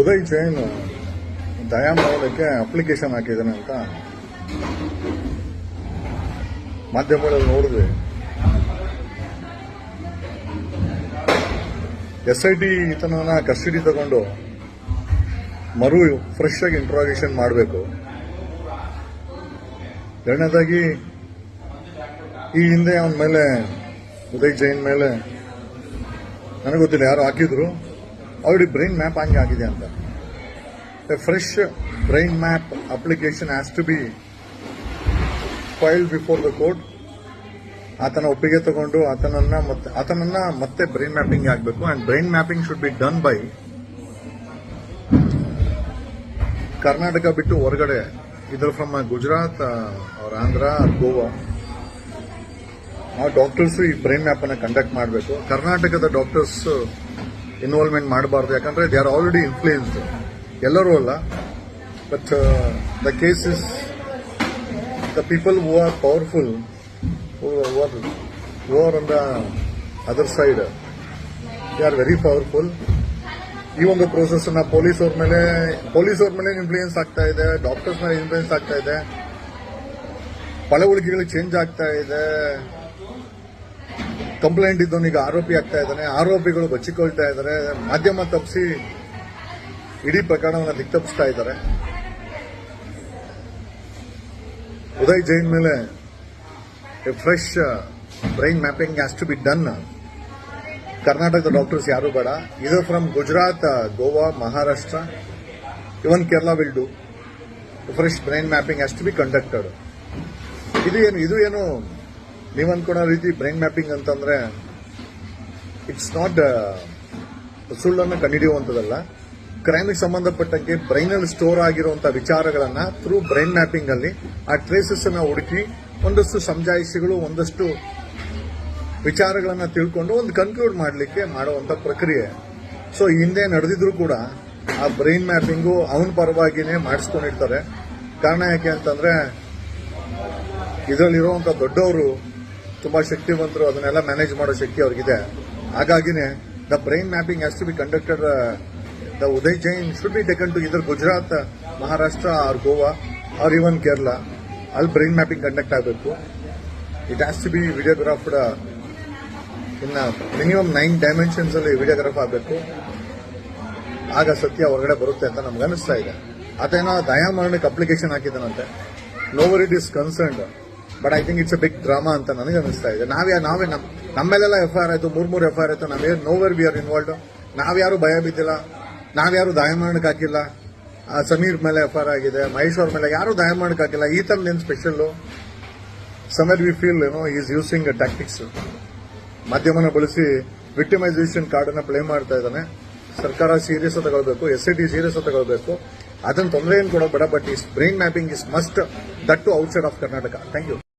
ಉದಯ್ ಜೈನ್ ದಯಾ ಮಾಡೋದಕ್ಕೆ ಅಪ್ಲಿಕೇಶನ್ ಹಾಕಿದ್ದಾನೆ ಅಂತ ಮಾಧ್ಯಮಗಳಲ್ಲಿ ನೋಡಿದ್ವಿ. ಎಸ್ ಐ ಟಿ ಈತನನ್ನ ಕಸ್ಟಡಿ ತಗೊಂಡು ಮರು ಫ್ರೆಶ್ ಆಗಿ ಇಂಟ್ರಾಗೇಷನ್ ಮಾಡಬೇಕು. ಎರಡನೇದಾಗಿ ಈ ಹಿಂದೆ ಅವನ ಮೇಲೆ ಉದಯ್ ಜೈನ್ ಮೇಲೆ ನನಗೆ ಗೊತ್ತಿಲ್ಲ, ಯಾರು ಹಾಕಿದ್ರು. ಅವ್ರಿಗೆ ಬ್ರೈನ್ ಮ್ಯಾಪ್ ಹಂಗೆ ಆಗಿದೆ ಅಂತ. Fresh brain map application has to be file before the court ಆತನ ಒಪ್ಪಿಗೆ ತಗೊಂಡು ಆತನನ್ನ ಮತ್ತೆ ಆತನನ್ನ ಮತ್ತೆ ಬ್ರೈನ್ ಮ್ಯಾಪಿಂಗ್ ಆಗಬೇಕು. And brain mapping should be done by Karnataka ಬಿಟ್ಟು ಹೊರಗಡೆ, ಇದರ ಫ್ರಮ್ ಗುಜರಾತ್ ಆಂಧ್ರ ಗೋವಾ ಆ ಡಾಕ್ಟರ್ಸ್ ಈ ಬ್ರೈನ್ ಮ್ಯಾಪ್ ಅನ್ನ ಕಂಡಕ್ಟ್ ಮಾಡಬೇಕು. ಕರ್ನಾಟಕದ ಡಾಕ್ಟರ್ಸ್ ಇನ್ವಾಲ್ವ್ಮೆಂಟ್ ಮಾಡಬಾರ್ದು. ಯಾಕಂದ್ರೆ ದೇ ಆರ್ ಆಲ್ರೆಡಿ ಇನ್ಫ್ಲೂಯೆನ್ಸ್ ಎಲ್ಲರೂ ಅಲ್ಲ. But the case is the people who are powerful who are on the other side, they are very powerful. ಈ ಒಂದು ಪ್ರೋಸೆಸ್ ಅನ್ನ ಪೊಲೀಸ್ ಅವ್ರ ಮೇಲೆ ಪೊಲೀಸ್ ಅವ್ರ ಮೇಲೆ ಇನ್ಫ್ಲೂಯೆನ್ಸ್ ಆಗ್ತಾ ಇದೆ ಡಾಕ್ಟರ್ಸ್ ಮೇಲೆ ಇನ್ಫ್ಲೂಯೆನ್ಸ್ ಆಗ್ತಾ ಇದೆ. ಪಳವಳಿಕೆಗಳು ಚೇಂಜ್ ಆಗ್ತಾ ಇದೆ. ಕಂಪ್ಲೇಂಟ್ ಈಗ ಆರೋಪಿ ಆಗ್ತಾ ಇದ್ದಾನೆ. ಆರೋಪಿಗಳು ಬಚ್ಚಿಕೊಳ್ತಾ ಇದ್ದಾರೆ. ಮಾಧ್ಯಮ ತಪ್ಪಿಸಿ ಇಡೀ ಪ್ರಕರಣವನ್ನು ದಿಕ್ತಪ್ಪಿಸ್ತಾ ಇದ್ದಾರೆ. ಉದಯ್ ಜೈನ್ ಮೇಲೆ fresh brain mapping has to be done ಕರ್ನಾಟಕದ ಡಾಕ್ಟರ್ಸ್ ಯಾರು ಬೇಡ. ಇದು from Gujarat Goa Maharashtra even Kerala will do fresh brain mapping has to be conducted ಇದು ಏನು ಇದು ಏನು ನೀವು ಅನ್ಕೊಳೋ ರೀತಿ ಬ್ರೈನ್ ಮ್ಯಾಪಿಂಗ್ ಅಂತಂದ್ರೆ ಇಟ್ಸ್ ನಾಟ್ ಸುಳ್ಳನ್ನು ಕಂಡುಹಿಡಿಯುವಂಥದ್ದಲ್ಲ. ಕ್ರೈಮಿಗೆ ಸಂಬಂಧಪಟ್ಟಂಗೆ ಬ್ರೈನ್ ಅಲ್ಲಿ ಸ್ಟೋರ್ ಆಗಿರುವಂತಹ ವಿಚಾರಗಳನ್ನ ಥ್ರೂ ಬ್ರೈನ್ ಮ್ಯಾಪಿಂಗ್ ಅಲ್ಲಿ ಆ ಟ್ರೇಸಸ್ ಅನ್ನ ಹುಡುಕಿ ಒಂದಷ್ಟು ಸಮಜಾಯಿಷಿಗಳು, ಒಂದಷ್ಟು ವಿಚಾರಗಳನ್ನ ತಿಳ್ಕೊಂಡು ಒಂದು ಕನ್ಕ್ಲೂಡ್ ಮಾಡಲಿಕ್ಕೆ ಮಾಡುವಂತ ಪ್ರಕ್ರಿಯೆ. ಸೊ ಹಿಂದೆ ನಡೆದಿದ್ರು ಕೂಡ ಆ ಬ್ರೈನ್ ಮ್ಯಾಪಿಂಗು ಅವನ ಪರವಾಗಿನೇ ಮಾಡಿಸ್ಕೊಂಡಿರ್ತಾರೆ. ಕಾರಣ ಯಾಕೆ ಅಂತಂದ್ರೆ ಇದರಲ್ಲಿರುವಂತ ದೊಡ್ಡವರು ತುಂಬಾ ಶಕ್ತಿವಂತರು, ಅದನ್ನೆಲ್ಲ ಮ್ಯಾನೇಜ್ ಮಾಡೋ ಶಕ್ತಿ ಅವ್ರಿಗಿದೆ. ಹಾಗಾಗಿನೇ the brain mapping has to be conducted the Uday Jain should be taken to either Gujarat Maharashtra or Goa or even Kerala ಅಲ್ಲಿ ಬ್ರೈನ್ ಮ್ಯಾಪಿಂಗ್ ಕಂಡಕ್ಟ್ ಆಗಬೇಕು. It has to be videographed in minimum nine dimensions ಅಲ್ಲಿ videograph ಆಗಬೇಕು. ಆಗ ಸತ್ಯ ಹೊರಗಡೆ ಬರುತ್ತೆ ಅಂತ ನಮ್ಗೆ ಅನಿಸ್ತಾ ಇದೆ. ಆತೇನೋ ದಯಾಮರಣಕ್ಕೆ ಅಪ್ಲಿಕೇಶನ್ ಹಾಕಿದ್ದಾನಂತೆ. Nowhere it is concerned but I think it's a big drama ಅಂತ ನನಗೆ ಅನಿಸ್ತಾ ಇದೆ. ನಾವೇ ನಾವೇ ನಮ್ ನಮ್ಮೆಲ್ಲ ಎಫ್ ಐ ಆರ್ ಆಯ್ತು, ಮೂರ್, ಮೂರು ಎಫ್ ಐ ಆರ್ ಆಯ್ತು, ನಾವೇ ನೋವರ್ ವಿ ಆರ್ ಇನ್ವಾಲ್ವ್ ನಾವ್ಯಾರು ಭಯ ಬಿದ್ದಿಲ್ಲ ನಾವ್ಯಾರು ದಯಾಮರಣಕ್ಕೆ ಹಾಕಿಲ್ಲ. ಸಮೀರ್ ಮೇಲೆ ಎಫ್ ಆರ್ ಆಗಿದೆ, ಮಹೇಶ್ ಅವ್ರ ಮೇಲೆ ಯಾರು ದಯಾಮರಣಕ್ಕೆ ಹಾಕಿಲ್ಲ. ಈ ಏನು ಸ್ಪೆಷಲ್ ಸಮರ್ ವಿ ಫೀಲ್ ಏನೋ ಈಸ್ ಯೂಸಿಂಗ್ ಟ್ಯಾಕ್ಟಿಕ್ಸ್ ಮಾಧ್ಯಮನ ಬಳಸಿ ವಿಕ್ಟಿಮೈಸೇಷನ್ ಕಾರ್ಡ್ ಅನ್ನ ಪ್ಲೇ ಮಾಡ್ತಾ ಇದ್ದಾನೆ. ಸರ್ಕಾರ ಸೀರಿಯಸ್ ತಗೊಳ್ಬೇಕು ಎಸ್ ಐ ಟಿ ಸೀರಿಯಸ್ ತಗೊಳ್ಬೇಕು. ಅದನ್ನ ತೊಂದರೆ ಏನು ಕೊಡೋ ಬೇಡ but is brain mapping is must that to outside of Karnataka thank you